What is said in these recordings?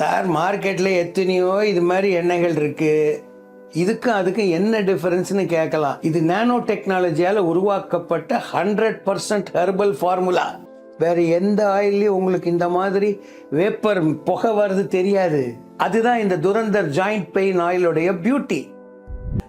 Sir மார்க்கெட்டில் எத்தனையோ இது மாதிரி எண்ணெய்கள் இருக்குது இதுக்கும் அதுக்கும் என்ன டிஃபரன்ஸ்னு கேட்கலாம். இது நானோ டெக்னாலஜியால் உருவாக்கப்பட்ட ஹண்ட்ரட் பர்சன்ட் ஹெர்பல் ஃபார்முலா வேறு எந்த ஆயிலையும் உங்களுக்கு இந்த மாதிரி வேப்பர் புகை வர்றது தெரியாது. அதுதான் இந்த துரந்தர் ஜாயிண்ட் பெயின் ஆயிலுடைய பியூட்டி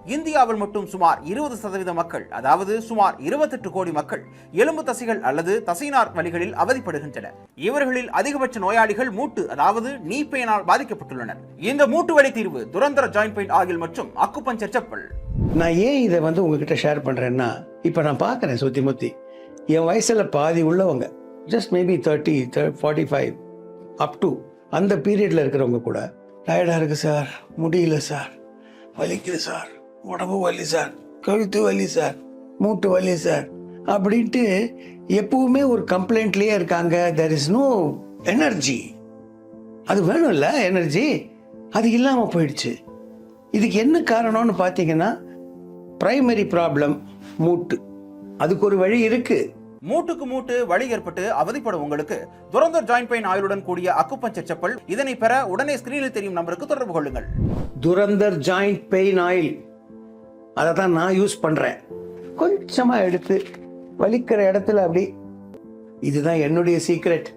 இந்தியாவில் மட்டும் சுமார் இருபது சதவீத மக்கள் அதாவது சுமார் 28 கோடி மக்கள் எலும்பு தசைகள் அல்லது தசைநார் வலிகளில் அவதிப்படுகின்றனர். இவர்களில் அதிகபட்ச நோயாளிகள் மூட்டு அதாவது நீ பெயினால் பாதிக்கப்பட்டுள்ளனர். இந்த மூட்டு வலி தீர்வு துரந்தர ஜாயிண்ட் பெயின் ஆகில் மற்றும் அக்குப்பஞ்சர் செப்பல் நான் ஏன் இதை வந்து உங்ககிட்ட ஷேர் பண்ணுறேன்னா இப்போ நான் பார்க்குறேன் சுத்தி முத்தி. என் வயசில் பாதி உள்ளவங்க just maybe thirty forty five up to அந்த பீரியடில் இருக்கிறவங்க கூட டயர்டாக இருக்குது சார் முடியல சார் வலிக்குது சார் உடம்பு வலி சார் கழுத்து வலி சார் மூட்டு வலி சார் அப்படின்ட்டு எப்பவுமே ஒரு கம்ப்ளைண்ட்லேயே இருக்காங்க. தெர் இஸ் நோ எனர்ஜி அது வேணும்ல எனர்ஜி அது இல்லாமல் போயிடுச்சு. இதுக்கு என்ன காரணம்னு பார்த்தீங்கன்னா பிரைமரி ப்ராப்ளம் மூட்டு. அதுக்கு ஒரு வழி இருக்கு. மூட்டுக்கு மூட்டு வலி ஏற்பட்டு அவதிப்படும் உங்களுக்கு. துரந்தர் ஜாயிண்ட் பெயின் ஆயுளுடன் கூடிய அக்குபஞ்சர் செப்பல் இதனை பெற உடனே ஸ்கிரீனில் தெரியும் நம்பருக்கு தொடர்பு கொள்ளுங்கள். துரந்தர் ஜாயிண்ட் பெயின் ஆயில் அதை தான் நான் யூஸ் பண்ணுறேன் கொஞ்சமாக எடுத்து வலிக்கிற இடத்துல அப்படி இதுதான் என்னுடைய சீக்ரெட்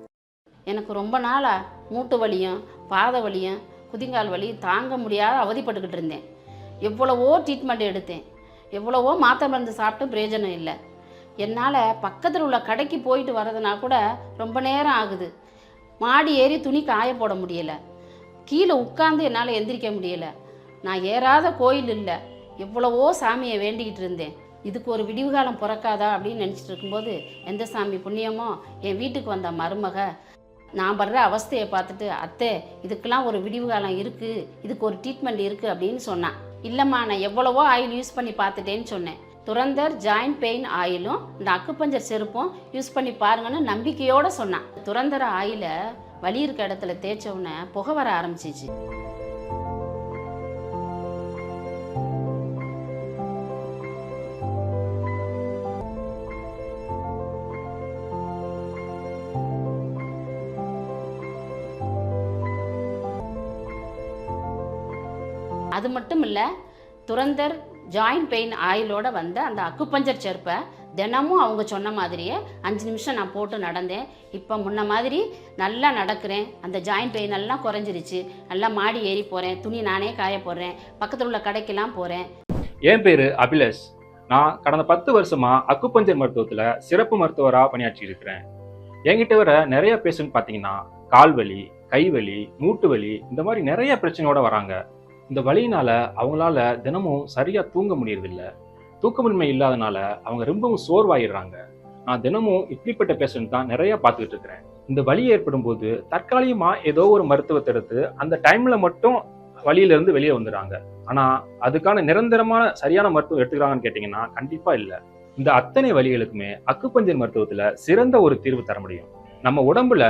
எனக்கு ரொம்ப நாளாக மூட்டு வலியும் பாத வலியும் குதிங்கால் வலியும் தாங்க முடியாத அவதிப்பட்டுக்கிட்டு இருந்தேன். எவ்வளவோ ட்ரீட்மெண்ட் எடுத்தேன். எவ்வளவோ மாத்திரை மருந்து சாப்பிட்டும் பிரயோஜனம் இல்லை. என்னால் பக்கத்தில் உள்ள கடைக்கு போயிட்டு வரதுனா கூட ரொம்ப நேரம் ஆகுது. மாடி ஏறி துணி காய போட முடியலை. கீழே உட்காந்து என்னால் எந்திரிக்க முடியலை. நான் ஏறாத கோயில் இல்லை. எவ்வளவோ சாமியை வேண்டிக்கிட்டு இருந்தேன். இதுக்கு ஒரு விடிவு காலம் பிறக்காதா அப்படின்னு நினச்சிட்டு இருக்கும்போது எந்த சாமி புண்ணியமோ? என் வீட்டுக்கு வந்த மருமக. நான் படுற அவஸ்தையை பார்த்துட்டு அத்தை இதுக்கெல்லாம் ஒரு விடிவு காலம் இருக்குது இதுக்கு ஒரு ட்ரீட்மெண்ட் இருக்குது அப்படின்னு சொன்னான். இல்லைம்மா நான் எவ்வளவோ ஆயில் யூஸ் பண்ணி பார்த்துட்டேன்னு சொன்னேன். துரந்தர் ஜாயிண்ட் பெயின் ஆயிலும் இந்த அக்குப்பஞ்சர் செருப்பும் யூஸ் பண்ணி பாருங்கன்னு நம்பிக்கையோடு சொன்னான். துரந்தர ஆயிலை வலி இருக்க இடத்துல தேய்ச்ச புகை வர ஆரம்பிச்சிச்சு. அது மட்டும் இல்லை துரந்தர் ஜாயிண்ட் பெயின் ஆயிலோட வந்த அந்த அக்குப்பஞ்சர் செருப்பை தினமும் அவங்க சொன்ன மாதிரியே அஞ்சு நிமிஷம் நான் போட்டு நடந்தேன். இப்போ முன்ன மாதிரி நல்லா நடக்கிறேன். அந்த ஜாயிண்ட் பெயின் எல்லாம் குறைஞ்சிருச்சு. நல்லா மாடி ஏறி போகிறேன் துணி நானே காய போடுறேன். பக்கத்தில் உள்ள கடைக்கெல்லாம் போகிறேன் என் பேர் அபிலேஷ். நான் கடந்த பத்து வருஷமாக அக்குப்பஞ்சர் மருத்துவத்தில் சிறப்பு மருத்துவராக பணியாற்றி இருக்கிறேன். என்கிட்ட வர நிறைய பேஷண்ட் பார்த்தீங்கன்னா கால் வலி கை வலி மூட்டு வலி இந்த மாதிரி நிறைய பிரச்சனையோட வராங்க. இந்த வழியினால அவங்களால தினமும் சரியா தூங்க முடியறதில்ல. தூக்கமின்மை இல்லாதனால அவங்க ரொம்பவும் சோர்வாயிடுறாங்க. நான் தினமும் இப்படிப்பட்ட பேஷண்ட் தான் நிறைய பார்த்துக்கிட்டு இருக்கிறேன். இந்த வலி ஏற்படும் போது தற்காலிகமா ஏதோ ஒரு மருத்துவத்தை எடுத்து அந்த டைம்ல மட்டும் வழியிலிருந்து வெளியே வந்துடுறாங்க. ஆனா அதுக்கான நிரந்தரமான சரியான மருத்துவம் எடுத்துக்கிறாங்கன்னு கேட்டீங்கன்னா கண்டிப்பா இல்லை. இந்த அத்தனை வழிகளுக்குமே அக்குப்பஞ்சர் மருத்துவத்துல சிறந்த ஒரு தீர்வு தர முடியும். நம்ம உடம்புல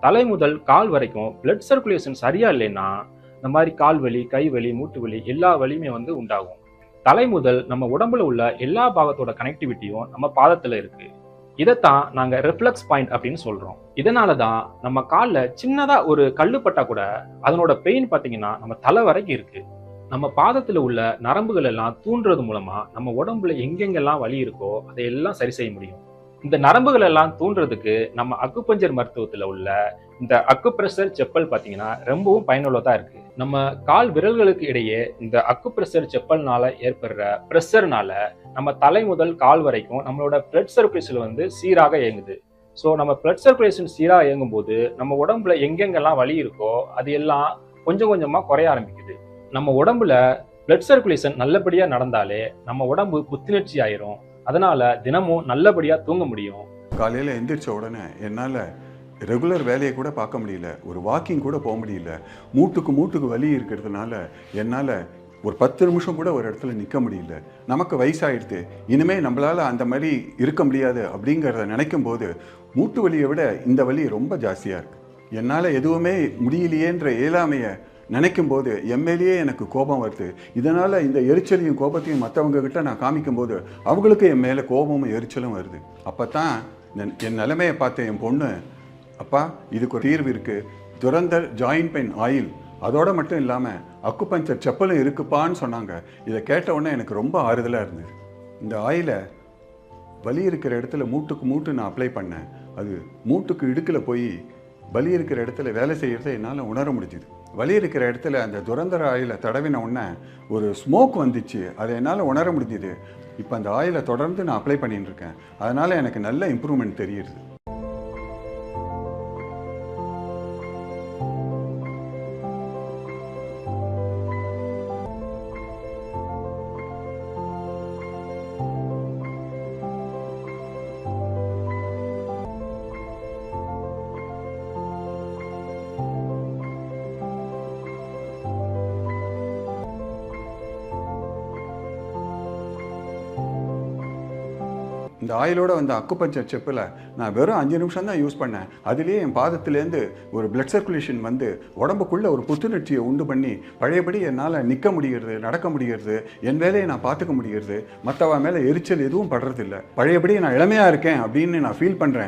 தலை முதல் கால் வரைக்கும் பிளட் சர்க்குலேஷன் சரியா இல்லைன்னா இந்த மாதிரி கால் வலி கை வலி மூட்டு வலி எல்லா வலியுமே வந்து உண்டாகும். தலை முதல் நம்ம உடம்புல உள்ள எல்லா பாகத்தோட கனெக்டிவிட்டியும் நம்ம பாதத்துல இருக்கு. இதைத்தான் நாங்க ரிஃப்ளெக்ஸ் பாயிண்ட் அப்படின்னு சொல்றோம். இதனால தான் நம்ம காலில் சின்னதா ஒரு கல் பட்டா கூட அதனோட பெயின் பார்த்தீங்கன்னா நம்ம தலை வரைக்கும் இருக்கு. நம்ம பாதத்துல உள்ள நரம்புகள் எல்லாம் தூண்டுறது மூலமா நம்ம உடம்புல எங்கெங்கெல்லாம் வலி இருக்கோ அதையெல்லாம் சரி செய்ய முடியும். இந்த நரம்புகள் எல்லாம் தூண்டுறதுக்கு நம்ம அக்குப்பஞ்சர் மருத்துவத்துல உள்ள இந்த அக்குப்ரெஷர் செப்பல் பார்த்தீங்கன்னா ரொம்பவும் பயனுள்ளதா இருக்கு. நம்ம கால் விரல்களுக்கு இடையே இந்த அக்கு பிரஷர் செப்பல்னால ஏற்படுற ப்ரெஷர்னால நம்ம தலை முதல் கால் வரைக்கும் நம்மளோட பிளட் சர்க்குலேஷன் வந்து சீராக இயங்குது. ஸோ நம்ம பிளட் சர்க்குலேஷன் சீராக இயங்கும் போது நம்ம உடம்புல எங்கெங்கெல்லாம் வலி இருக்கோ அது எல்லாம் கொஞ்சம் கொஞ்சமாக குறைய ஆரம்பிக்குது. நம்ம உடம்புல பிளட் சர்க்குலேஷன் நல்லபடியாக நடந்தாலே நம்ம உடம்பு புத்துணர்ச்சி ஆயிரும். அதனால தினமும் நல்லபடியாக தூங்க முடியும். காலையில் எந்திரிச்ச உடனே என்னால் ரெகுலர் வேலையை கூட பார்க்க முடியல. ஒரு வாக்கிங் கூட போக முடியல. மூட்டுக்கு மூட்டுக்கு வலி இருக்கிறதுனால என்னால் ஒரு பத்து நிமிஷம் கூட ஒரு இடத்துல நிற்க முடியல. நமக்கு வயசாயிடுது. இனிமே நம்மளால் அந்த மாதிரி இருக்க முடியாது அப்படிங்கிறத நினைக்கும் போது மூட்டு வலியை விட இந்த வலி ரொம்ப ஜாஸ்தியாக இருக்குது என்னால் எதுவுமே முடியலையேன்ற இயலாமையை நினைக்கும் போது எம்எல்ஏ எனக்கு கோபம் வருது. இதனால் இந்த எரிச்சலையும் கோபத்தையும் மற்றவங்க நான் நான் காமிக்கும்போது அவங்களுக்கு என் மேலே கோபமும் எரிச்சலும் வருது. அப்போ தான் என் நிலைமையை பார்த்த என் பொண்ணு அப்பா இதுக்கு ஒரு தீர்வு இருக்குது துரந்தர் ஜாயின் பெயின் ஆயில் அதோட மட்டும் இல்லாமல் அக்குப்பஞ்சர் செப்பலும் இருக்குப்பான்னு சொன்னாங்க. இதை கேட்ட உடனே எனக்கு ரொம்ப ஆறுதலாக இருந்தது. இந்த ஆயிலை வலி இருக்கிற இடத்துல மூட்டுக்கு மூட்டு நான் அப்ளை பண்ணேன். அது மூட்டுக்கு இடுக்கில் போய் வலி இருக்கிற இடத்துல வேலை செய்கிறத என்னால் உணர முடிஞ்சுது. வலி இருக்கிற இடத்துல அந்த துரந்தர ஆயிலை தடவின உடனே ஒரு ஸ்மோக் வந்துச்சு. அதை என்னால் உணர முடிஞ்சுது. இப்போ அந்த ஆயிலை தொடர்ந்து நான் அப்ளை பண்ணிட்டு இருக்கேன். அதனால் எனக்கு நல்ல இம்ப்ரூவ்மெண்ட் தெரியுது. இந்த ஆயிலோட வந்த அக்குப்பஞ்சர் செப்பில் நான் வெறும் அஞ்சு நிமிஷம் தான் யூஸ் பண்ணேன். அதுலேயே என் பாதத்துலேருந்து ஒரு பிளட் சர்க்குலேஷன் வந்து உடம்புக்குள்ளே ஒரு புத்துணர்ச்சியை உண்டு பண்ணி பழையபடி என்னால் நிற்க முடிகிறது நடக்க முடிகிறது என் வேலையை நான் பார்த்துக்க முடிகிறது மற்றவ மேலே எரிச்சல் எதுவும் படுறதில்ல. பழையபடி நான் இளமையாக இருக்கேன் அப்படின்னு நான் ஃபீல் பண்ணுறேன்